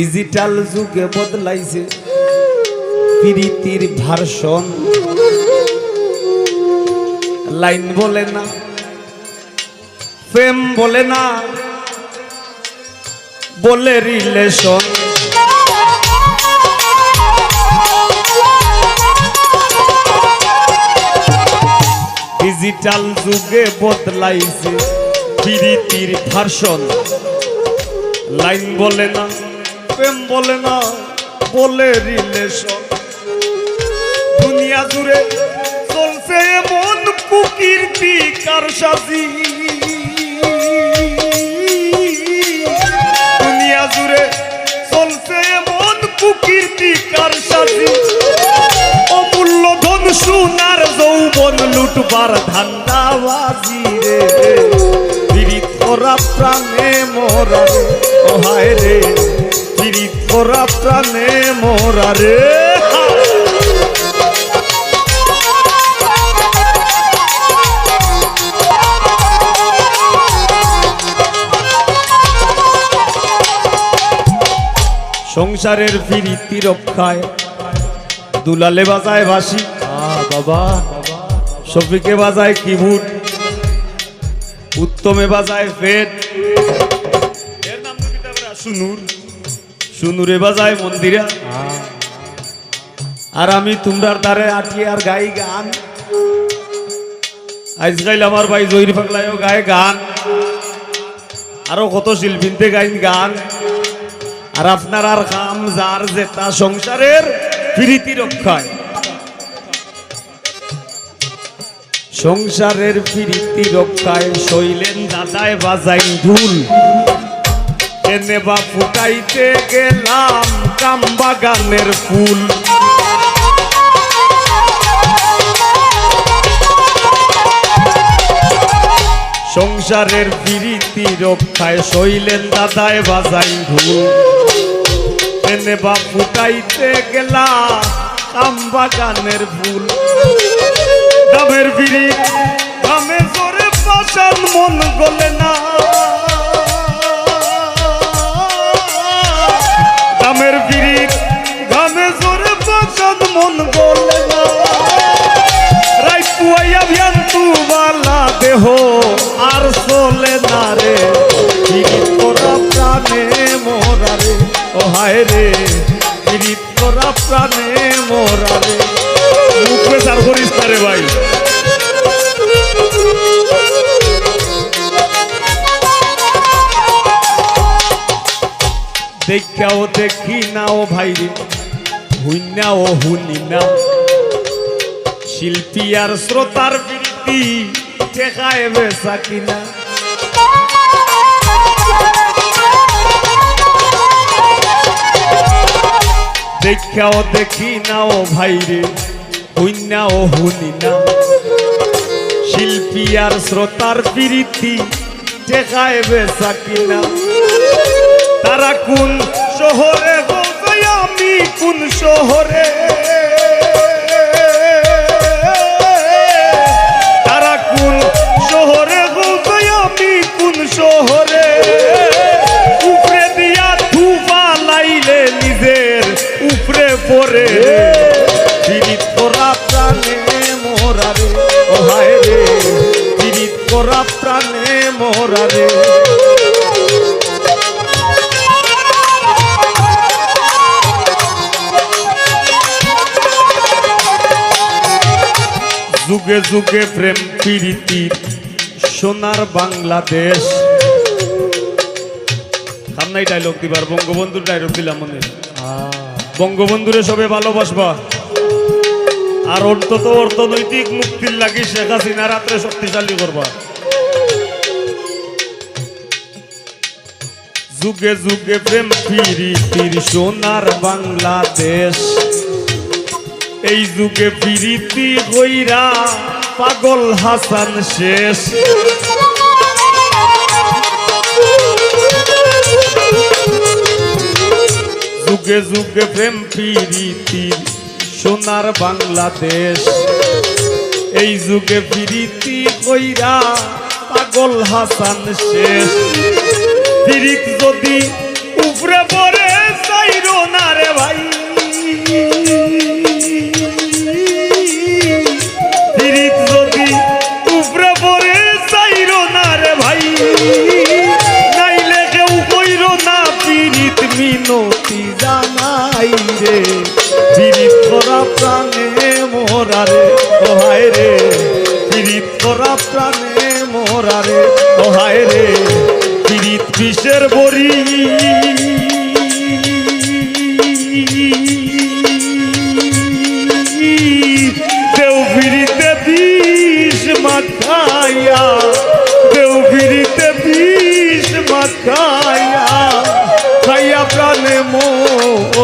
Digital যুগে বদলাইছে প্রীতির version. Line বলে না, প্রেম বলে না, বলে রিলেশন ডিজিটাল যুগে বদলাইছে প্রীতির ভার্সন। লাইন বলে না প্রেম বলে না, বলে রিলেশন দুনিয়া জুড়ে চলছে এমন কুকীর্তি কার সাজি। দুনিয়া জুড়ে চলছে এমন কুকীর্তি কার সাজি। অমূল্য ধন সোনার যৌবন লুটবার ধান্দাবাজি রে। পীড়িত করা প্রাণে মোরা রে ও হায় রে। করা প্রাণে মোরা রে। সংসারের ফিরিতি রক্ষায় দুলালে বাজায় বাসি বাবা। শফিকে বাজায় কিবোর্ড উত্তমে বাজায় ফেট এর নাম বলে? সুনুর বাজায় মন্দিরা। আর আমি তোমরার দ্বারে আটি আর গাই গান। আজকাল আমার ভাই জহির পাগলায়ও গায় গান। আরও কত শিল্পীতে গাইন গান। আর আপনার আর কাম যার যেটা সংসারের প্রীতি রক্ষায়। সংসারের প্রীতি রক্ষায় শৈলেন দাদায় বাজাইন ঢুল এনে বা ফুটাইতে গেলাম কাম বাগানের ফুল। সংসারের বিরীতি রক্ষায় শৈলেন দাদায় বাজাই ঢুল। এনে বা ফুটাইতে গেলাম কাম বাগানের ফুল। দামের বিড়ি দামে জোরে পাশান মন গলে না। দামের বিড়ি দামে জোরে পাশান মন বালা দেহ আর চলে না রে। পীড়িত প্রাণে মোরা রে। ও হায় রে করা প্রাণে মোরা রে। মুখ পেশার করিস ভাই। দেখাও দেখি না ও ভাই রে। হুইনা ও হুনি না শিল্পী আর শ্রোতার বৃত্তি ঠেকায় বেসা কিনা। দেখাও দেখি না ও ভাইরে হুইনা ও হুনি না শিল্পী আর শ্রোতার প্রীতি ঠেকায় বেসা কিনা। তারা কোন শহরে গো আমি কোন শহরে? যুগে যুগে প্রেম প্রীতির সোনার বাংলাদেশ। সামনাই ডায়লগ দিবার, বঙ্গবন্ধুর ডায়লগ দিলাম মনে। বঙ্গবন্ধুরে সবে ভালোবাসবা। আর অন্তত অর্থনৈতিক মুক্তির লাগি শেখ হাসিনা রাত্রে শক্তিশালী করবা। যুগে যুগে প্রেম প্রীতির সোনার বাংলাদেশ। এই যুগে প্রীতি হইরা পাগল হাসান শেষ। যুগে যুগে প্রেম প্রীতি সোনার বাংলাদেশ। এই যুগে প্রীতি কইরা পাগল হাসান শেষ। পিরিত যদি মিনতি জানাই রে। পীড়িত করা প্রাণে মোরারে ও হায় রে। পীড়িত করা প্রাণে মোরারে ও হায় রে। বিষের বড়ি। দেউ ফিরিতে বিষ মাখাইয়া।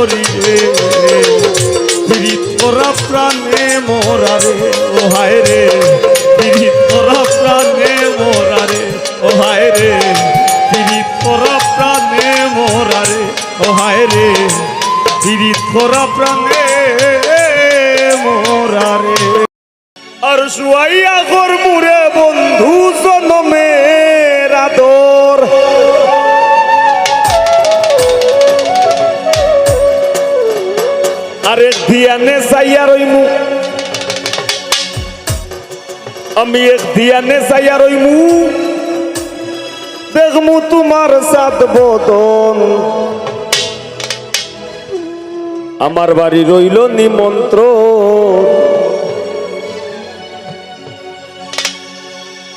রে। পীড়িত করা প্রাণে মোরা রে, ও হায় রে। পীড়িত করা প্রাণে মোরা রে, ও হায় রে। পীড়িত করা প্রাণে মোরা রে, ও রে। পীড়িত করা প্রাণে মোরা রে। আর শুয়াইয়া ঘর মুরে আমি এক দিয়ানে সাইয়া রইমু। তোমার সাত বদন। আমার বাড়ি রইল নিমন্ত্রণ।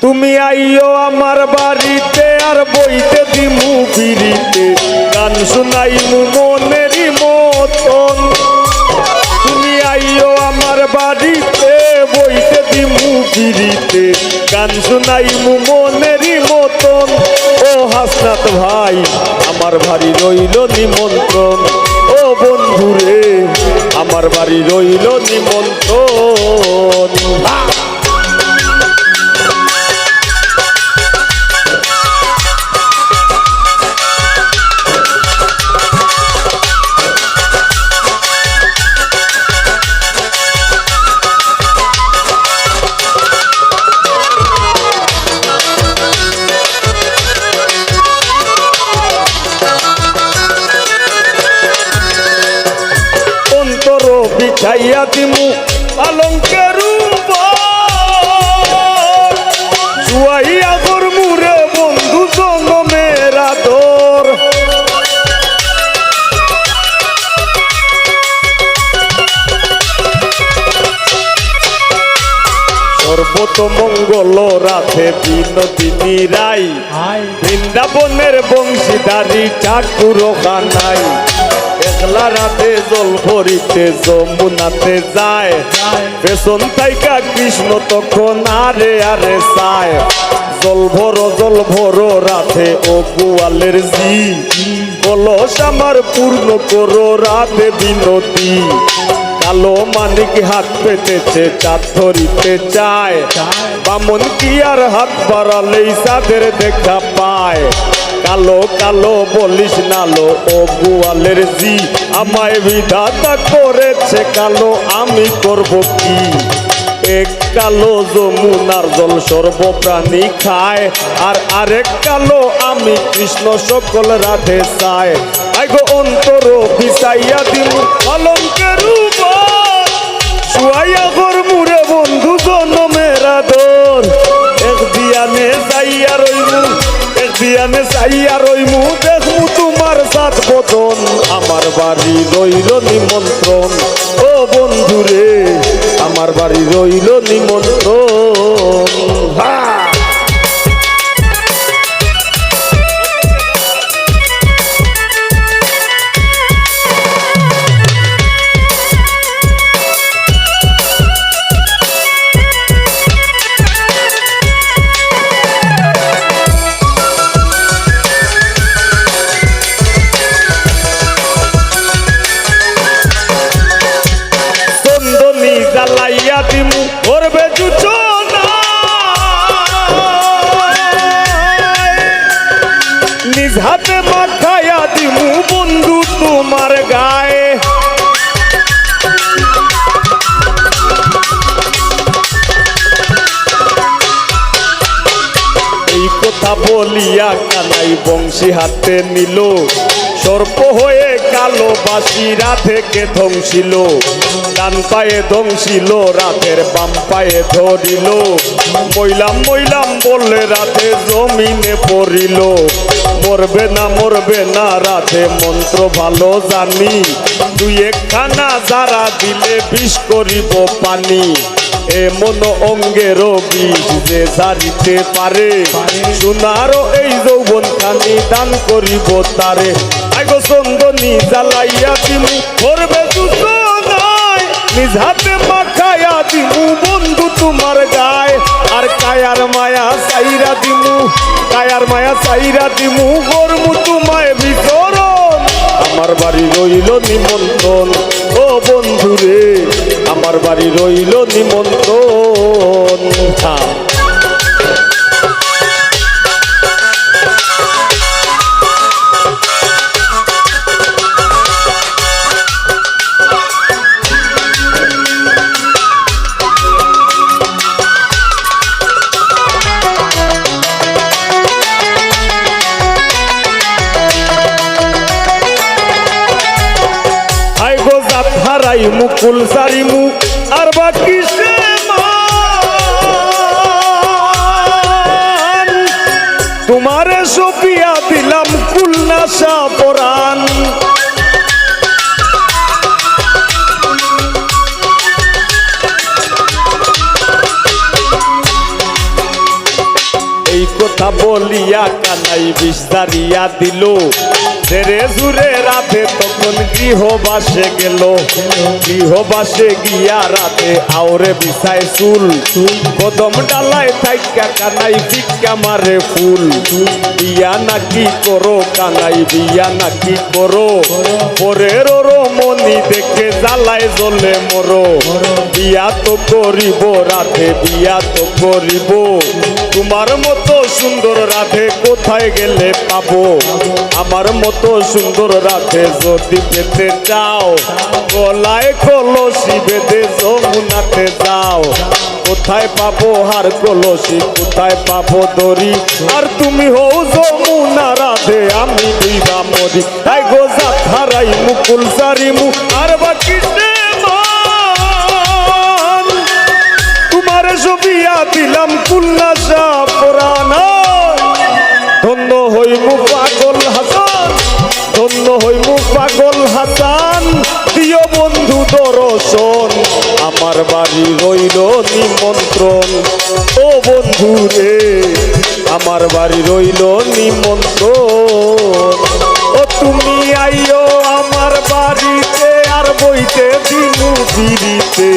তুমি আইও আমার বাড়িতে আর বইতে দিমু বিড়িতে গান শুনাইমু মনেরই মতন। বিড়িতে গান শোনাই মনেরই মতন। ও হাসনাত ভাই, আমার বাড়ি রইল নিমন্ত্রণ। ও বন্ধুরে, আমার বাড়ি রইল নিমন্ত্রণ। সর্বত মঙ্গল রাধে বিনোদিনী রাই। বৃন্দাবনের বংশীদারি ঠাকুর খানাই একলা রাতে জল ভরিতে যমুনাতে যায়। পেছন থাইকা কৃষ্ণ তখন আরে আরে চায়। জল ভর জল ভর রাতে ও গোয়ালের জি। কলস আমার পূর্ণ করো রাতে বিনতি কালো মানিক হাত পেতেছে, চাঁদ ধরিতে চায়। বামন কি আর হাত বাড়ালেই চাঁদের দেখা পায়? কালো কালো বলিস নালো ও গোয়ালের জি। আমায় বিধাতা করেছে, কালো আমি করব কি? এক কালো যমুনার জল সর্বপ্রাণী খায়, আর আরেক কালো আমি কৃষ্ণ সকল রাধে চায়। আইগো অন্তর বিছাইয়া দিল এক চাইয়া রইমু, দেখমু তোমার সাত বদন। আমার বাড়ি রইল নিমন্ত্রণ। ও বন্ধুরে, আমার বাড়ি রইল নিমন্ত্রণ। হাতে মাথায়া দিমু বন্ধু তোমার গায়ে। এই কথা বলিয়া কানাই বংশী হাতে নিল। সর্প হয়ে কালো বাসি রাধেকে ধ্বংসিল। ডান পায়ে ধ্বংসিল, রাধের বাম পায়ে ধরিল। মইলাম মইলাম বললে রাধে জমিনে পড়িল। মরবে না মরবে না রাধে মন্ত্র ভালো জানি। দুই একখানা যারা দিলে বিষ করিব পানি। এমন অঙ্গের বিষ যে জারিতে পারে। সোনারও এই যৌবন খানি দান করিব তারে। আগো চন্দনী, জ্বালাইয়া দিমু করবে দুটো নাই, নিজ হাতে দিমু বন্ধু তোমার গায়। আর কায়ার মায়া চাইরা দিমু, কায়ার মায়া সাইরা দিমু গরমু তোমায় বিচরণ। আমার বাড়ি রইল নিমন্ত্রণ, ও বন্ধু রে আমার বাড়ি রইল নিমন্ত্রণ। তোমারে সপিয়া দিলাম কুলনাশা পরাণ। এই কথা বলিয়া কানাই বিস্তারিয়া দিল। ছেড়ে জুড়ে রাতে তখন গৃহবাসে গেল। গৃহবাসে গিয়া রাতে আওরে বিছায় চুল। কদম ডালায় থাইকা কানাই, ভিক্ষা মারে ফুল। বিয়া নাকি করো কানাই, বিয়া নাকি করো? পরের মনি দেখে জ্বালায় জ্বলে মরো। বিয়া তো করিব রাধে বিয়া তো করিব। তোমার মতো সুন্দর রাধে কোথায় গেলে পাবো? আমার মতো সুন্দর রাধে যদি পেতে চাও। গলায় কলসি বেঁধে যমুনাতে যাও। কোথায় পাবো হার কলসি, কোথায় পাবো দড়ি? আর তুমি হও যমুনা রাধে, আমি দুইবা মরি। তাই গোজা হারাই মুকুল সারি মু আর বাকি। তোমার ছবিয়া দিলাম কুল্লাসা পুরানা। ধন্য হইমু পাগল হাসান। প্রিয় বন্ধু দর্শন, আমার বাড়ি রইল নিমন্ত্রণ। ও বন্ধু রে, আমার বাড়ি রইল নিমন্ত্রণ। ও তুমি আইও আমার বাড়িতে আর বইতে দিনু বিড়িতে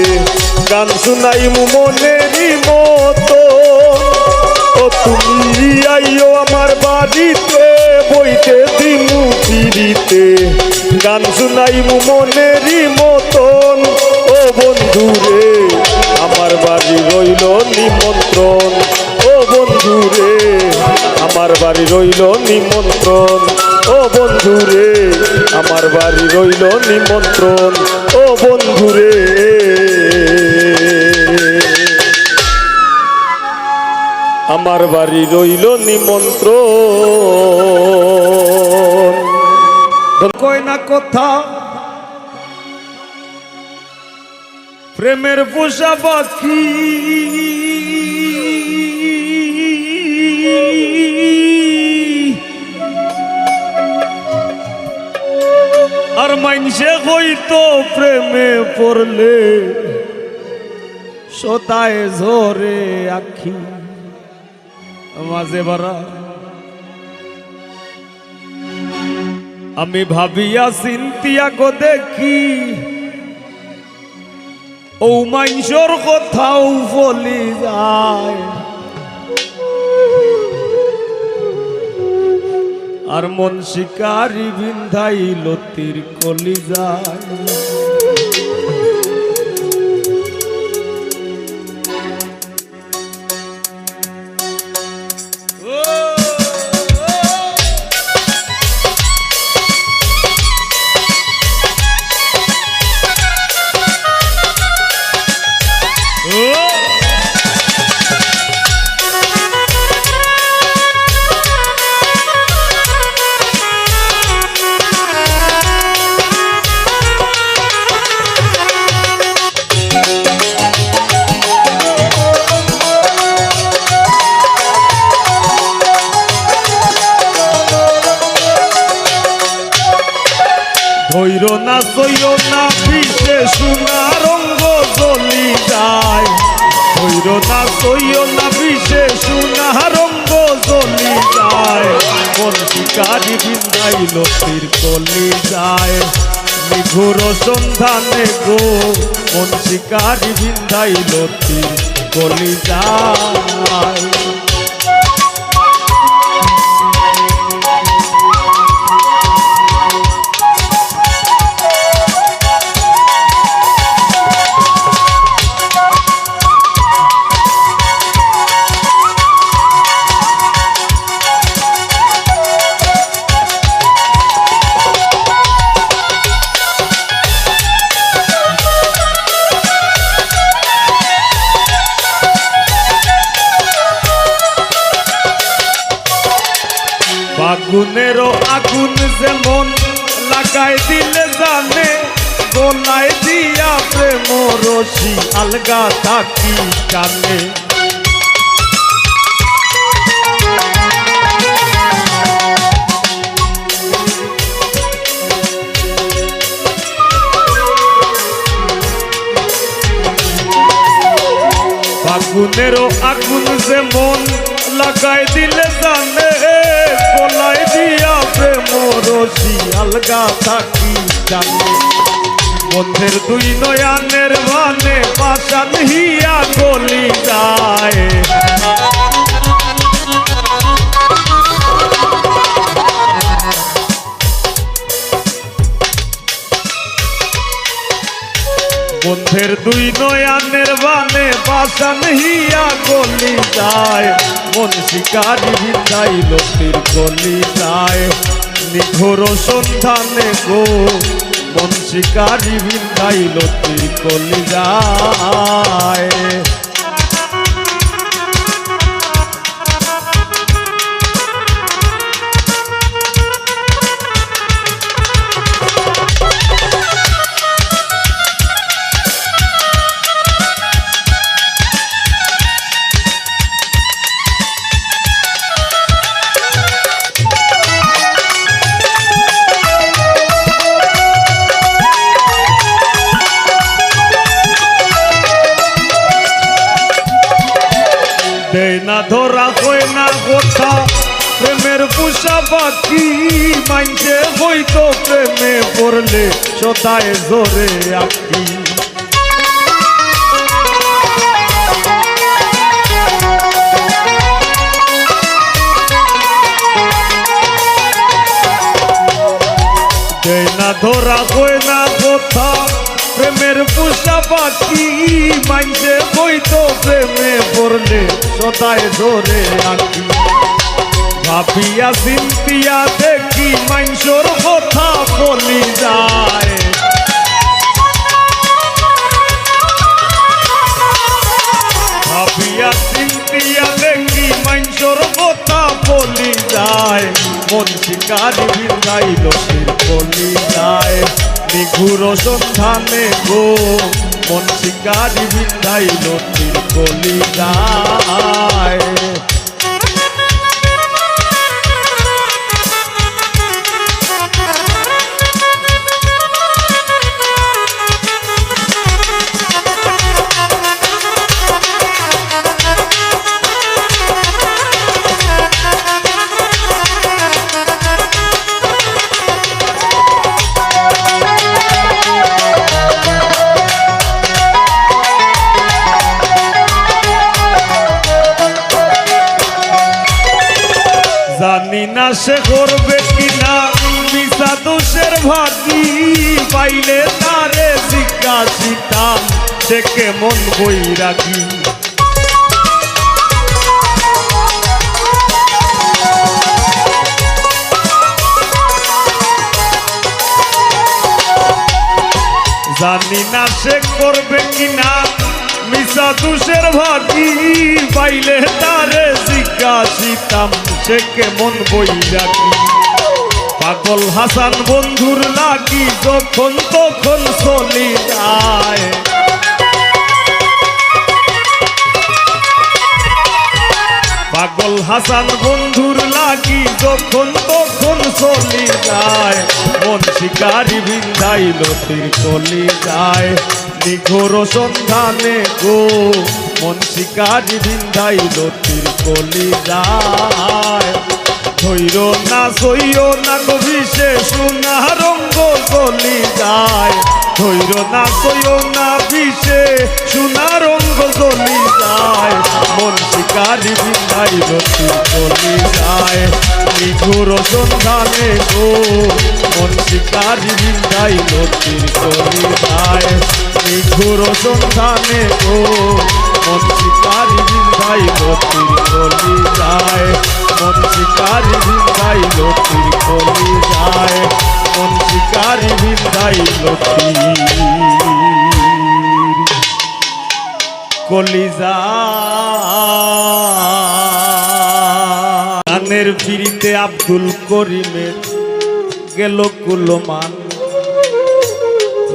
গান শুনাইমু মনেরই মতো। গান শুনাইমু মনেরই মতন। ও বন্ধু রে আমার বাড়ি রইল নিমন্ত্রণ। ও বন্ধু রে আমার বাড়ি রইল নিমন্ত্রণ। ও বন্ধু রে আমার বাড়ি রইল নিমন্ত্রণ। ও বন্ধু রে আমার বাড়ি রইল নিমন্ত্রণ। কয় না কথা? প্রেমের পোষা পাখি আর মাইনসে হইতো প্রেমে পড়লে সতায় ঝরে আখি। মাঝে বারা আমি ভাবিয়া চিন্তিয়া গো দেখি। ও মাইসর কথাও বলি যায়। আর মন শিকারি বিন্ধাই লতির কলি যায়। বিন্দাইল তীর কলি যায়। নিঘুর সন্ধানে গো মন শিকারি ভিন্দাইল তীর কলি যায়। লাগাই দিলে জানে গলায় দিয়া প্রেম রশি আলগা থাকি জানে। মধ্যের দুই নয়ানের মানে পাশান হিয়া গলি যায়। বন্ধের দুই নয়ানের বানে বাসান হিয়া গলি যায়। মন শিকারি বিদাই লতির গলি যায়। নিঘোর সন্ধানে গো, মন শিকারি বিদাই লতির গলি যায়। পড়লে সদায় জোরে দেয় না ধরা হয় না কথা প্রেমের পুষা বাকি মাইনছে হইতো প্রেমে পড়লে সদায় ধরে আঁকি ভাবিয়া চিন্তিয়া দেখি মাইনসর কথা বলি যায়। ভাবিয়া চিন্তিয়া দেখি মাইনসর কথা বলি যায়। মন শিকারি বিদাইল বলি যায়। নিঘুর সন্ধানে গো, মন শিকারি বিদাইল বলি যায়। সে করবে কিনা মিশা দোষের ভাগি পাইলে তারে জিজ্ঞাসিতাম সে কেমন বই রাখি জানি না সে করবে কিনা মিশা দুষের ভাগি পাইলে তারে রাখি পাগল হাসান বন্ধুর লাগি যখন তখন চলি যায়। পাগল হাসান বন্ধুর লাগি যখন তখন চলি যায়। মন শিকারি বিন্দাই লতির কলি যায়। নিঘোর সন্ধানে গো মন শিকার বিন্দাই লতির কলি যায়। ধৈর না সইও না গভীষে সোনা রঙ্গ চলি যায়। ধৈর না সইও না বিষে সোনা রঙ্গ গলি যায়, মন শিকারি বিন্দাই রতি গলি যায়। নিঘুর সন্ধানে গো, মন শিকারি বিন্দাই রতির গলি যায়। নিঘুর সন্ধানে গো, মন শিকারি বিন্দাই রতির গলি যায়। মন শিকারি ভিন্দাই লতির কলি যায়। মন শিকারি ভিন্দাই লতির কলি যায় গানের ফিরিতে আব্দুল করিমের গেল কুলমান।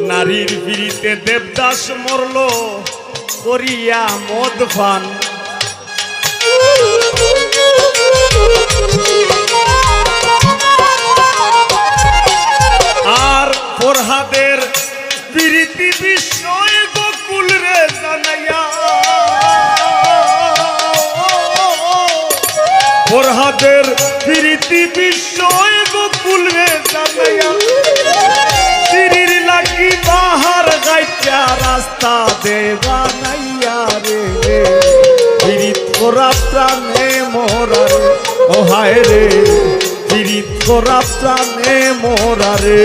নারীর ফিরিতে দেবদাস মরল করিয়া মদ ফান আর ফরহাদের প্রীতি বিষয় গোকুল রে জানাইয়া। ফরহাদের প্রীতি বিষয় গোকুল রে জানাইয়া। তিরির লাগি বাহার গাইটা রাস্তা দেবা নাইয়া রে। পীড়িত করা প্রাণে মোরা রে ও হায় রে। করা প্রাণে মোরা রে।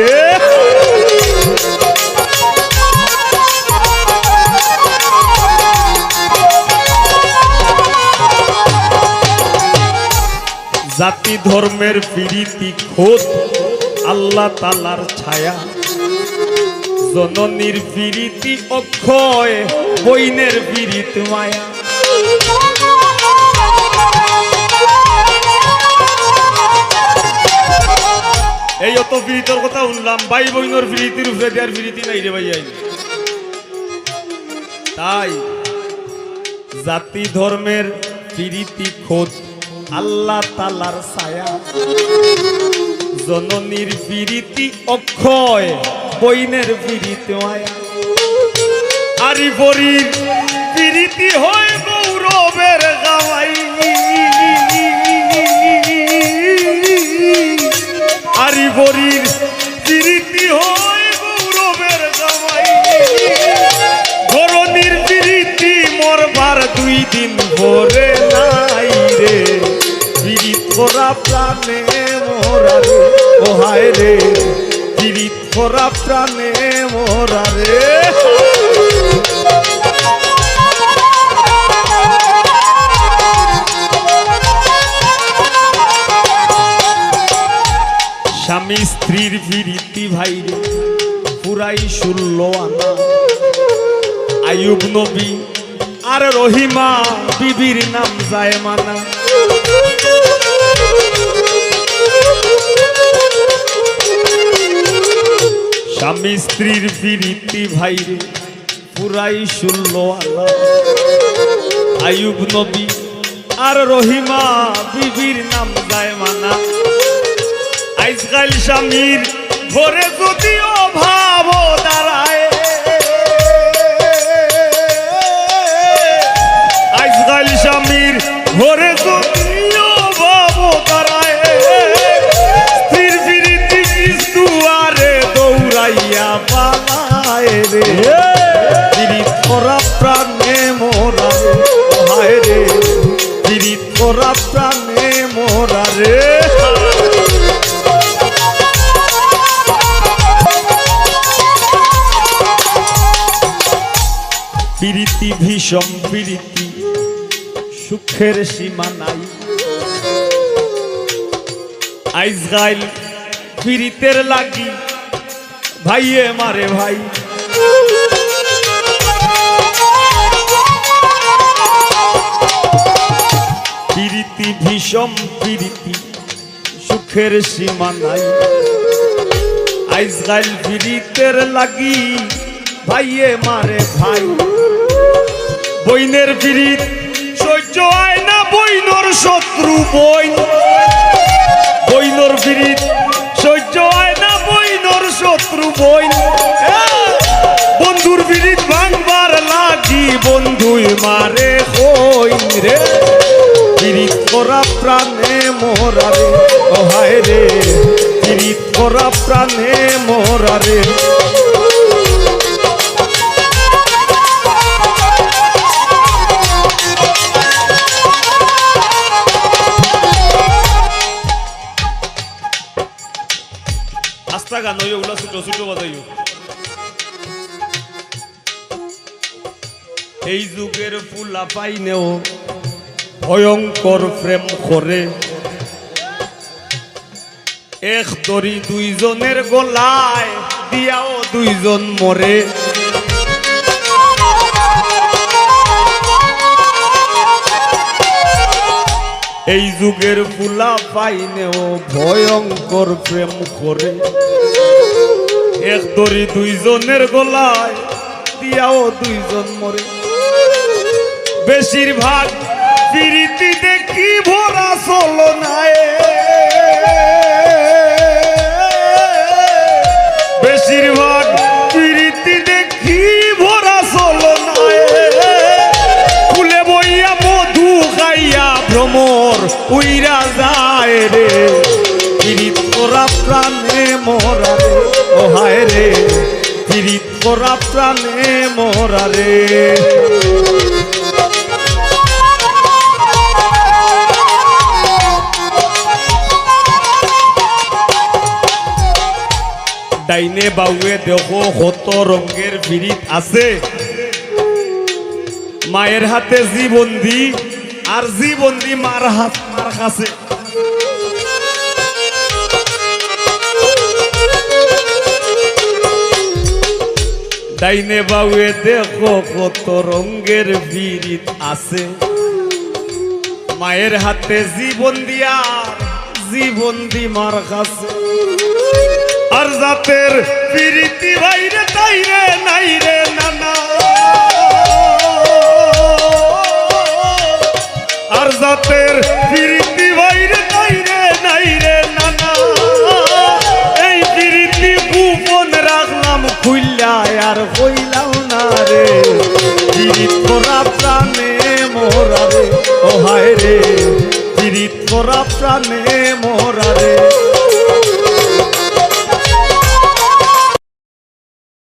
জাতি ধর্মের পীড়িতি খোদ আল্লাহ তালার ছায়া। জননীর পীড়িতি অক্ষয়, বইনের পীড়িত মায়া। এই অত পীড়িতর কথা শুনলাম ভাই বইনের পীড়িতির উপরে দেওয়ার পীড়িতি নাই রে ভাই তাই জাতি ধর্মের পীড়িতি খোদ আল্লাহ তালার ছায়া। জননীর পীড়িতি অক্ষয়, বইনের মায়া। আরি বরির পীড়িতি হয় গৌরবের গাওয়াই আরি বরির পীড়িতি হয় গৌরবের জামাই। মরবার দুই দিন ভরে নাই রে। পীড়িত করা প্রাণে মোরা রে। রে প্রাণে রে। বিরীতি ভাই পুরাই ষোলো আনা। আয়ুব নবী, আর রহিমা বিবির নাম যায় মানা। স্বামী স্ত্রীর বিরীতি ভাই পুরাই ষোলো আনা। আয়ুব নবী, আর রহিমা বিবির নাম যায় মানা। আজকাল স্বামীর ঘরে যদি অভাব দাঁড়ায়। আজকাল স্বামীর ঘরে প্রাণে প্রীতি ভীষণ প্রীতি, সুখের সীমা নাই। আইসগাইল প্রীতের লাগি, ভাইয়ে মারে ভাই। প্রীতি ভীষণ প্রীতি, সুখের সীমা নাই। আইসগাইল প্রীতের লাগি, ভাইয়ে মারে ভাই। বইনের পিরিত, সহ্য হয় না বইনর শত্রু বইন। বইনর ফিরিত সহ্য হয় না বইনর শত্রু বইন। বন্ধুর বিরিত ভাঙবার লাগি বন্ধুই মারে হইন রে। পিরিত করা প্রাণে মোরারে হায় রে। পিরিত করা প্রাণে মোরারে আস্তা গান হইও, ওগুলো ছোট ছোট বাজাইও এই যুগের ফুলা পাইনেও ভয়ঙ্কর প্রেম করে। এক দড়ি দুইজনের গলায় দিয়াও দুইজন মরে। এই যুগের ফুলা পাইনেও ভয়ঙ্কর প্রেম করে। এক দড়ি দুইজনের গলায়, দিয়াও দুইজন মরে। বেশিরভাগ পিরিতি দেখি ভরা চলো নাই বেশিরভাগ পিরিতি দেখি ভরা চলো নাই ফুলে বইয়া মধু খাইয়া ভ্রমর উইরা যায় রে। পিরিত করা প্রাণে মরা হায় রে পিরিত করা প্রাণে মরা রে। ডাইনে বাউয়ে দেখো কত রঙের ফিরিত আছে। মায়ের হাতে জীবন্দি আর জীবন্দি মার হাত, মার কাছে। ডাইনে বাউয়ে দেখো কত রঙ্গের ফিরিত আছে। মায়ের হাতে জীবন দিয়া জীবন দি মার কাছে। আর জাতের পিরিতি বাইরে তাইরে নাই রে, নানা। আর জাতের পিরিতি বাইরে রে। পিরিত করা প্রাণে মোরা রে। ও হায় রে। পিরিত করা প্রাণে মোরা রে।